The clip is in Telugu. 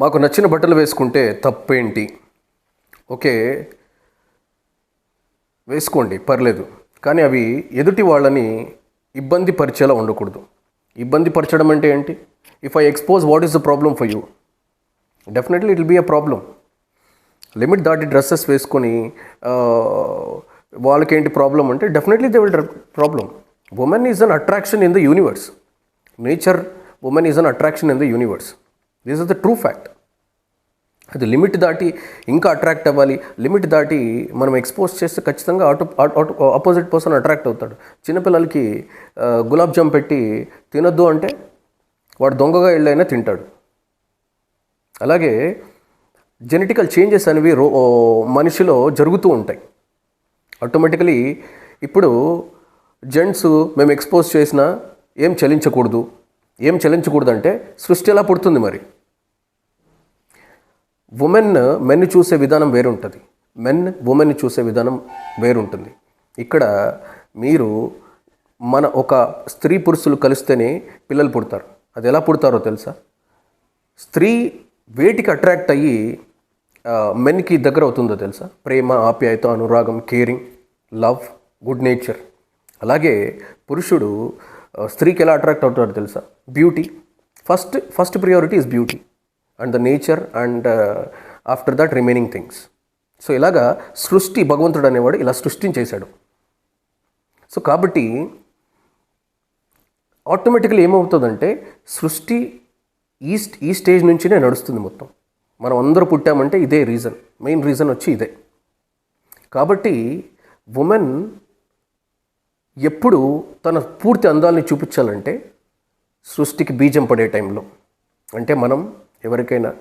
మాకు నచ్చిన బట్టలు వేసుకుంటే తప్పేంటి? ఓకే. వేసుకోండి పర్లేదు. కానీ అవి ఎదుటి వాళ్ళని ఇబ్బంది పరిచేలా ఉండకూడదు. ఇబ్బంది పరచడం అంటే ఏంటి? If I expose what is the problem for you definitely it will be a problem limit దాటి డ్రెస్సెస్ వేసుకొని వాళ్ళకేంటి ప్రాబ్లం అంటే definitely they will problem women is an attraction in the universe nature women is an attraction in the universe this is the true fact అది లిమిట్ దాటి ఇంకా అట్రాక్ట్ అవ్వాలి. లిమిట్ దాటి మనం ఎక్స్పోజ్ చేస్తే ఖచ్చితంగా auto auto opposite person attract అవుతాడు. చిన్నపిల్లలకి గులాబ్ జామ్ పెట్టి తినొద్దు అంటే వాడు దొంగగా వెళ్ళైనా తింటాడు. అలాగే జెనెటికల్ చేంజెస్ అనేవి రో మనిషిలో జరుగుతూ ఉంటాయి. ఆటోమేటికలీ ఇప్పుడు జెంట్స్ మేము ఎక్స్పోజ్ చేసినా ఏం చలించకూడదు ఏం చెల్లించకూడదంటే సృష్టి ఎలా పుడుతుంది మరి? ఉమెన్ మెన్ చూసే విధానం వేరుంటుంది. మెన్ ఉమెన్ చూసే విధానం వేరుంటుంది. ఇక్కడ మీరు మన ఒక స్త్రీ పురుషులు కలిస్తేనే పిల్లలు పుడతారు. అది ఎలా పుడతారో తెలుసా? స్త్రీ వేటికి అట్రాక్ట్ అయ్యి మెన్కి దగ్గర అవుతుందో తెలుసా? ప్రేమ ఆప్యాయత అనురాగం కేరింగ్ లవ్ గుడ్ నేచర్ అలాగే పురుషుడు Uh, స్త్రీకి ఎలా అట్రాక్ట్ అవుతారు తెలుసా? Beauty first first priority is beauty and the nature and after that remaining things so ఇలాగా సృష్టి భగవంతుడు అనేవాడు ఇలా సృష్టించేశాడు సో కాబట్టి ఆటోమేటికలీ ఏమవుతుందంటే సృష్టి ఈస్ట్ ఈ స్టేజ్ నుంచినే నడుస్తుంది మొత్తం. మనం అందరూ పుట్టామంటే ఇదే రీజన్ మెయిన్ రీజన్ వచ్చి ఇదే. కాబట్టి ఉమెన్ ఎప్పుడు తన పూర్తి అందాల్ని చూపించాలంటే సృష్టికి బీజం పడే టైంలో. అంటే మనం ఎవరికైనా